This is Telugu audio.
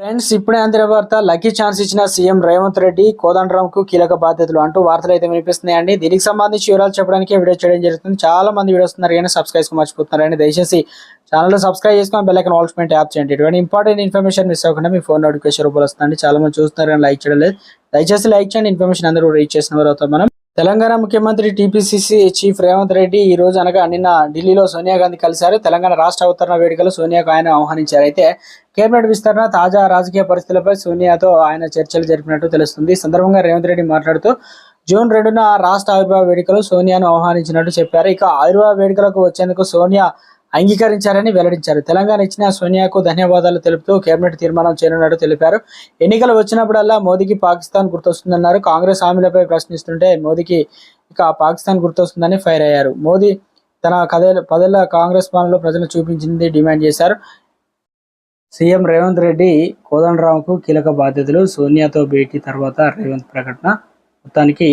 ఫ్రెండ్స్ ఇప్పుడే అందిన వార్త లక్కీ ఛాన్స్ ఇచ్చిన సీఎం రేవంత్ రెడ్డి కోదండరాంకు కీలక బాధ్యతలు అంటూ వార్తలు అయితే వినిపిస్తున్నాయండి. దీనికి సంబంధించి వివరాలు చెప్పడానికి వీడియో చేయడం జరుగుతుంది. చాలా మంది వీడియోస్ ఉన్నారు కానీ సబ్స్క్రైబ్ మర్చిపోతున్నారండి. దయచేసి ఛానల్ సబ్స్క్రైబ్ చేసుకుని బెల్ ఐకన్ ఆల్ పెయింట్ యాప్ చేయండి. ఇటువంటి ఇంపార్టెంట్ ఇన్ఫర్మేషన్ మిస్ అవ్వకుండా మీ ఫోన్ నోటిఫికేషన్ రూపంలో వస్తుందండి. చాలా మంది చూస్తున్నారు కానీ లైక్ చేయడం లేదు. దయచేసి లైక్ చేయండి. ఇన్ఫర్మేషన్ అందరూ రీచ్ చేసిన వారు అవుతాం మనం. తెలంగాణ ముఖ్యమంత్రి టీపీసీసీ చీఫ్ రేవంత్ రెడ్డి ఈ రోజు అనగా నిన్న ఢిల్లీలో సోనియా గాంధీ కలిశారు. తెలంగాణ రాష్ట్ర అవతరణ వేడుకలు సోనియాకు ఆయన ఆహ్వానించారు. అయితే కేబినెట్ విస్తరణ తాజా రాజకీయ పరిస్థితులపై సోనియాతో ఆయన చర్చలు జరిపినట్టు తెలుస్తుంది. ఈ సందర్భంగా రేవంత్ రెడ్డి మాట్లాడుతూ జూన్ రెండున రాష్ట్ర ఆవిర్భావ వేడుకలు సోనియాను ఆహ్వానించినట్టు చెప్పారు. ఇక ఆవిర్భావ వేడుకలకు వచ్చేందుకు సోనియా అంగీకరించారని వెల్లడించారు. తెలంగాణ ఇచ్చిన సోనియాకు ధన్యవాదాలు తెలుపుతూ కేబినెట్ తీర్మానం చేయనున్నట్టు తెలిపారు. ఎన్నికలు వచ్చినప్పుడల్లా మోదీకి పాకిస్తాన్ గుర్తొస్తుందన్నారు. కాంగ్రెస్ హామీలపై ప్రశ్నిస్తుంటే మోదీకి ఇక పాకిస్తాన్ గుర్తొస్తుందని ఫైర్ అయ్యారు. మోదీ తన కథలు పదేళ్ళ కాంగ్రెస్ పాలనలో ప్రజలు చూపించింది డిమాండ్ చేశారు. సీఎం రేవంత్ రెడ్డి కోదండరాంకు కీలక బాధ్యతలు. సోనియాతో భేటీ తర్వాత రేవంత్ ప్రకటన మొత్తానికి